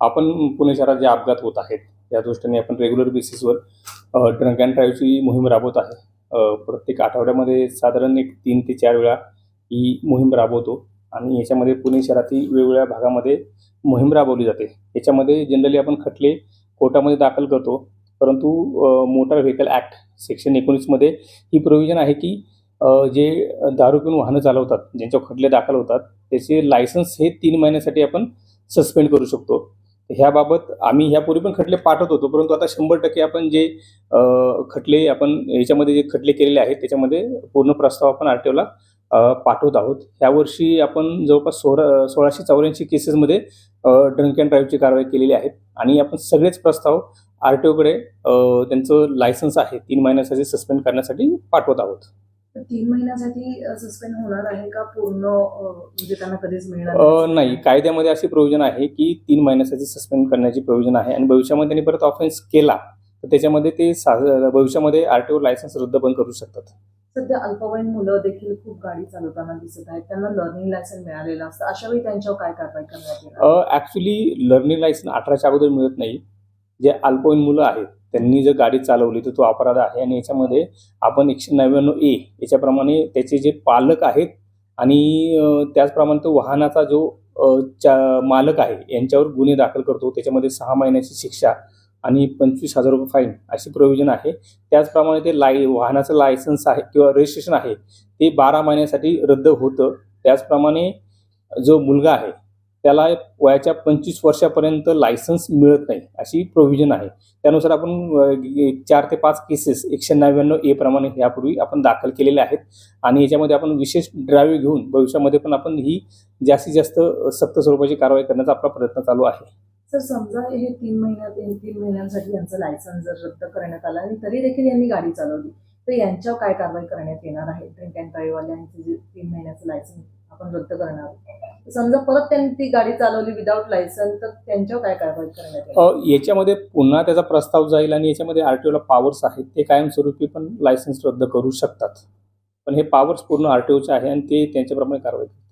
आपण पुणे शहरात जे अपघात होत आहेत या दृष्टीने आपण रेग्युलर बेसिसवर ड्रंक अँड ड्राईव्हची मोहीम राबवत आहे. प्रत्येक आठवड्यामध्ये साधारण एक तीन ते चार वेळा ही मोहीम राबवतो आणि याच्यामध्ये पुणे शहरातील वेगवेगळ्या भागामध्ये मोहीम राबवली जाते. याच्यामध्ये जनरली आपण खटले कोर्टामध्ये दाखल करतो परंतु मोटार व्हेकल ॲक्ट सेक्शन एकोणीसमध्ये ही प्रोव्हिजन आहे की जे दारू पिऊन वाहनं चालवतात ज्यांच्या खटले दाखल होतात त्याचे लायसन्स हे तीन महिन्यासाठी आपण सस्पेंड करू शकतो. ह्याबाबत आम्ही ह्यापूर्वी पण खटले पाठवत होतो परंतु आता शंभर टक्के आपण जे खटले आपण याच्यामध्ये जे खटले केलेले आहेत त्याच्यामध्ये पूर्ण प्रस्ताव आपण आर टी ओला पाठवत आहोत. यावर्षी आपण जवळपास सोळा सोळाशे चौऱ्याऐंशी केसेसमध्ये ड्रंक अँड ड्राईव्हची कारवाई केलेली आहे आणि आपण सगळेच प्रस्ताव आर टी ओकडे त्यांचं लायसन्स आहे तीन महिन्यासाठी सस्पेंड करण्यासाठी पाठवत आहोत. तीन महिन्यासाठी सस्पेंड होणार आहे का पूर्ण म्हणजे त्यांना कधीच मिळणार नाही? कायद्यामध्ये अशी प्रोव्हिजन आहे की तीन महिन्यासाठी सस्पेंड करण्याची प्रोव्हिजन आहे आणि भविष्यामध्ये त्यांनी परत ऑफेन्स केला तर त्याच्यामध्ये ते भविष्यामध्ये आर टी ओ लायसन्स रद्द पण करू शकतात. सध्या अल्पवयीन मुलं देखील खूप गाडी चालवताना दिसत आहेत. त्यांना लर्निंग लायसन मिळालेलं असतं. अशा वेळी त्यांच्यावर काय कारवाई करण्यात येणार? ॲक्च्युली लर्निंग लायसन्स अठराच्या अगोदर मिळत नाही. जे अल्पवयीन मुलं आहेत त्यांनी जर गाडी चालवली तर तो अपराध आहे. आणि याच्यामध्ये आपण एकशे नव्याण्णव ए याच्याप्रमाणे त्याचे जे पालक आहेत आणि त्याचप्रमाणे तो वाहनाचा जो चा मालक आहे यांच्यावर गुन्हे दाखल करतो. त्याच्यामध्ये सहा महिन्याची शिक्षा आणि पंचवीस हजार रुपये फाईन अशी प्रोव्हिजन आहे. त्याचप्रमाणे ते लाय वाहनाचं लायसन्स आहे किंवा रजिस्ट्रेशन आहे ते बारा महिन्यासाठी रद्द होतं. त्याचप्रमाणे जो मुलगा आहे त्याला वयाच्या पंचवीस वर्षापर्यंत लायसन्स मिळत नाही अशी प्रोव्हिजन आहे. त्यानुसार आपण चार ते पाच केसेस एकशे नव्याण्णव ए प्रमाणे यापूर्वी आपण दाखल केलेले आहेत. आणि याच्यामध्ये आपण विशेष ड्राईव्ह घेऊन भविष्यामध्ये पण आपण ही जास्तीत जास्त सक्त स्वरूपाची कारवाई करण्याचा आपला प्रयत्न चालू आहे. सर समजा हे तीन महिन्यात तीन महिन्यांसाठी यांचं लायसन जर रद्द करण्यात आलं आणि तरी देखील यांनी गाडी चालवली तर यांच्यावर काय कारवाई करण्यात येणार आहे? ड्रिंक अँड ड्राईव्हवाल्यांचे जे तीन महिन्याचं लायसन आपण रद्द करणार? समजा परत त्यांनी ती गाडी चालवली विदाऊट लायसन तर त्यांच्यावर काय कारवाई करण्यात अ, याच्यामध्ये पुन्हा त्याचा प्रस्ताव जाईल आणि याच्यामध्ये आर टी ओला पॉवर्स आहेत ते कायमस्वरूपी पण लायसन्स रद्द करू शकतात. पण हे पॉवर्स पूर्ण आर टी ओचे आहे आणि ते त्यांच्याप्रमाणे कारवाई करतात